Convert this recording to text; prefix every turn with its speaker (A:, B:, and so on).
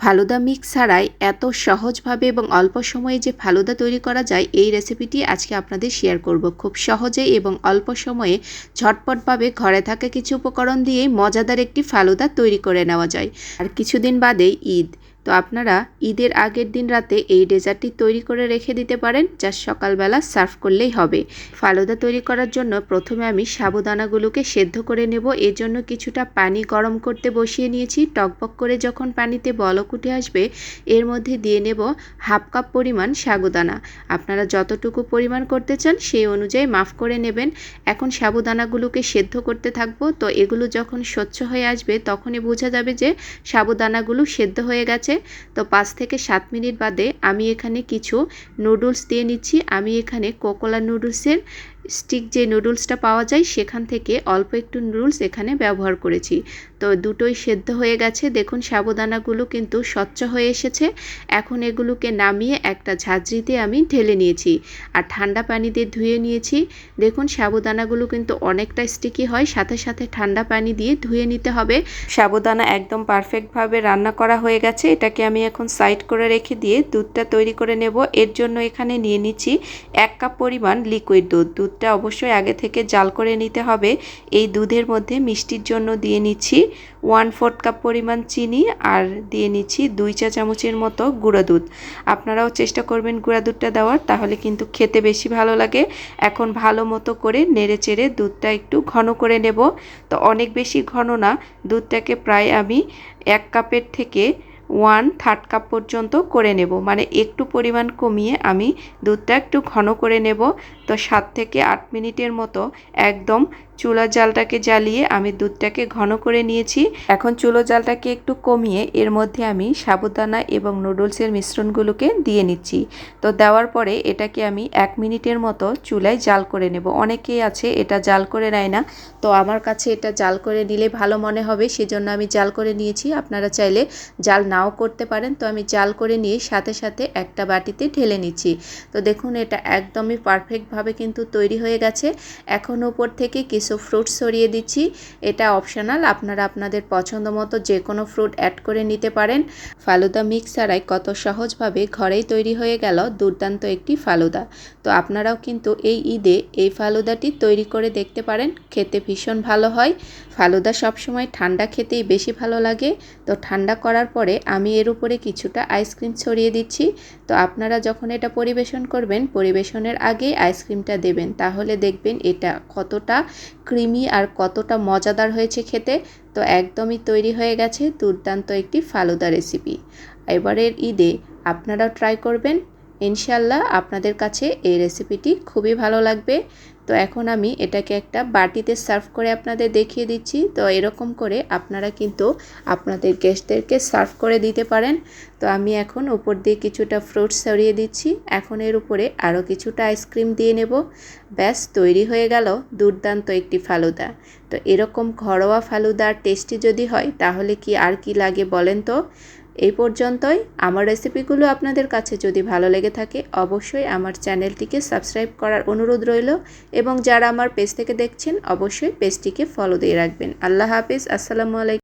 A: Falooda mix ছাড়াই এত সহজভাবে এবং অল্প সময়ে যে ফালুদা তৈরি করা যায়, এই রেসিপিটি আজকে আপনাদের শেয়ার করব। খুব সহজে এবং অল্প সময়ে ঝটপটভাবে ঘরে থাকা কিছু উপকরণ দিয়ে মজাদার একটি ফালুদা তৈরি করে নেওয়া যায়। আর কিছুদিন বাদেই ঈদ। তো আপনারা ঈদের আগের দিন রাতে এই ডেজার্টটি তৈরি করে রেখে দিতে পারেন, যা সকালবেলা সার্ভ করলেই হবে। ফালুদা তৈরি করার জন্য প্রথমে আমি সাবুদানাগুলোকে সেদ্ধ করে নেব। এর জন্য কিছুটা পানি গরম করতে বসিয়ে নিয়েছি। টকবক করে যখন পানিতে বলক উঠে আসবে, এর মধ্যে দিয়ে নেব হাফ কাপ পরিমাণ সাবুদানা। আপনারা যতটুকু পরিমাণ করতে চান সেই অনুযায়ী মাফ করে নেবেন। এখন সাবুদানাগুলোকে সেদ্ধ করতে থাকব। তো এগুলো যখন স্বচ্ছ হয়ে আসবে, তখনই বোঝা যাবে যে সাবুদানাগুলো সেদ্ধ হয়ে গেছে। তো পাঁচ থেকে সাত মিনিট বাদে আমি এখানে কিছু নুডলস দিয়ে নিচ্ছি। আমি এখানে কোকোলা নুডলসের স্টিক যে নুডলসটা পাওয়া যায় সেখান থেকে অল্প একটু নুডলস এখানে ব্যবহার করেছি। তো দুটোই সেদ্ধ হয়ে গেছে। দেখুন, সাবুদানাগুলো কিন্তু স্বচ্ছ হয়ে এসেছে। এখন এগুলোকে নামিয়ে একটা ঝাঁঝরিতে আমি ঢেলে নিয়েছি আর ঠান্ডা পানি দিয়ে ধুয়ে নিয়েছি। দেখুন, সাবুদানাগুলো কিন্তু অনেকটা স্টিকি হয়। সাথে সাথে ঠান্ডা পানি দিয়ে ধুয়ে নিতে হবে। সাবুদানা একদম পারফেক্টভাবে রান্না করা হয়ে গেছে। এটাকে আমি এখন সাইড করে রেখে দিয়ে দুধটা তৈরি করে নেব। এর জন্য এখানে নিয়ে নিচ্ছি এক কাপ পরিমাণ লিকুইড দুধ। দুধটা অবশ্যই আগে থেকে জাল করে নিতে হবে। এই দুধের মধ্যে মিষ্টির জন্য দিয়ে নিচ্ছি ওয়ান ফোর্থ কাপ পরিমাণ চিনি আর দিয়ে নিচ্ছি দুই চা চামচের মতো গুঁড়ো দুধ। আপনারাও চেষ্টা করবেন গুঁড়া দুধটা দেওয়ার, তাহলে কিন্তু খেতে বেশি ভালো লাগে। এখন ভালো মতো করে নেড়ে চেড়ে দুধটা একটু ঘন করে নেব। তো অনেক বেশি ঘন না, দুধটাকে প্রায় আমি এক কাপের থেকে ওয়ান থার্ড কাপ পর্যন্ত করে নেব। মানে একটু পরিমাণ কমিয়ে আমি দুধটা একটু ঘন করে নেব। তো সাত থেকে আট মিনিটের মতো একদম চুলার জালটাকে জ্বালিয়ে আমি দুধটাকে ঘন করে নিয়েছি। এখন চুলো জালটাকে একটু কমিয়ে এর মধ্যে আমি সাবুদানা এবং নুডলসের মিশ্রণগুলোকে দিয়ে নিচ্ছি। তো দেওয়ার পরে এটাকে আমি এক মিনিটের মতো চুলায় জাল করে নেব। অনেকেই আছে এটা জাল করে নেয় না। তো আমার কাছে এটা জাল করে নিলে ভালো মনে হবে, সেজন্য আমি জাল করে নিয়েছি। আপনারা চাইলে জাল নাও করতে পারেন। তো আমি জাল করে নিয়ে সাথে সাথে একটা বাটিতে ঢেলে নিচ্ছি। তো দেখুন এটা একদমই পারফেক্টভাবে কিন্তু তৈরি হয়ে গেছে। এখন ওপর থেকে কিছু ফ্রুট সরিয়ে দিচ্ছি। এটা অপশনাল আপনারা আপনাদের পছন্দ মতো যে কোনো ফ্রুট অ্যাড করে নিতে পারেন। ফালুদা মিক্স ছাড়াই কত সহজভাবে ঘরেই তৈরি হয়ে গেল দুর্দান্ত একটি ফালুদা। তো আপনারাও কিন্তু এই ঈদে এই ফালুদাটি তৈরি করে দেখতে পারেন, খেতে ভীষণ ভালো হয়। ফালুদা সবসময় ঠান্ডা খেতেই বেশি ভালো লাগে। তো ঠান্ডা করার পরে আমি এর উপরে কিছুটা আইসক্রিম ছড়িয়ে দিচ্ছি। তো আপনারা যখন এটা পরিবেশন করবেন, পরিবেশনের আগে আইসক্রিমটা দেবেন। তাহলে দেখবেন এটা কতটা ক্রিমি আর কতটা মজাদার হয়েছে খেতে। তো একদমই তৈরি হয়ে গেছে দুর্দান্ত একটি ফালুদা রেসিপি এবারের ঈদে আপনারাও ট্রাই করবেন। ইনশাল্লাহ আপনাদের কাছে এই রেসিপিটি খুবই ভালো লাগবে। তো এখন আমি এটাকে একটা বাটিতে সার্ভ করে আপনাদের দেখিয়ে দিচ্ছি। তো এরকম করে আপনারা কিন্তু আপনাদের গেস্টদেরকে সার্ভ করে দিতে পারেন। তো আমি এখন উপর দিয়ে কিছুটা ফ্রুটস সরিয়ে দিচ্ছি। এখন এর উপরে আরও কিছুটা আইসক্রিম দিয়ে নেব। ব্যাস, তৈরি হয়ে গেল দুর্দান্ত একটি ফালুদা। তো এরকম ঘরোয়া ফালুদার টেস্টি যদি হয়, তাহলে কি আর কি লাগে বলেন তো? এই পর্যন্তই। আমার রেসিপিগুলো আপনাদের কাছে যদি ভালো লেগে থাকে, অবশ্যই আমার চ্যানেলটিকে সাবস্ক্রাইব করার অনুরোধ রইল এবং যারা আমার পেজ থেকে দেখছেন, অবশ্যই পেজটিকে ফলো দিয়ে রাখবেন। আল্লাহ হাফিজ, আসসালামু আলাইকুম।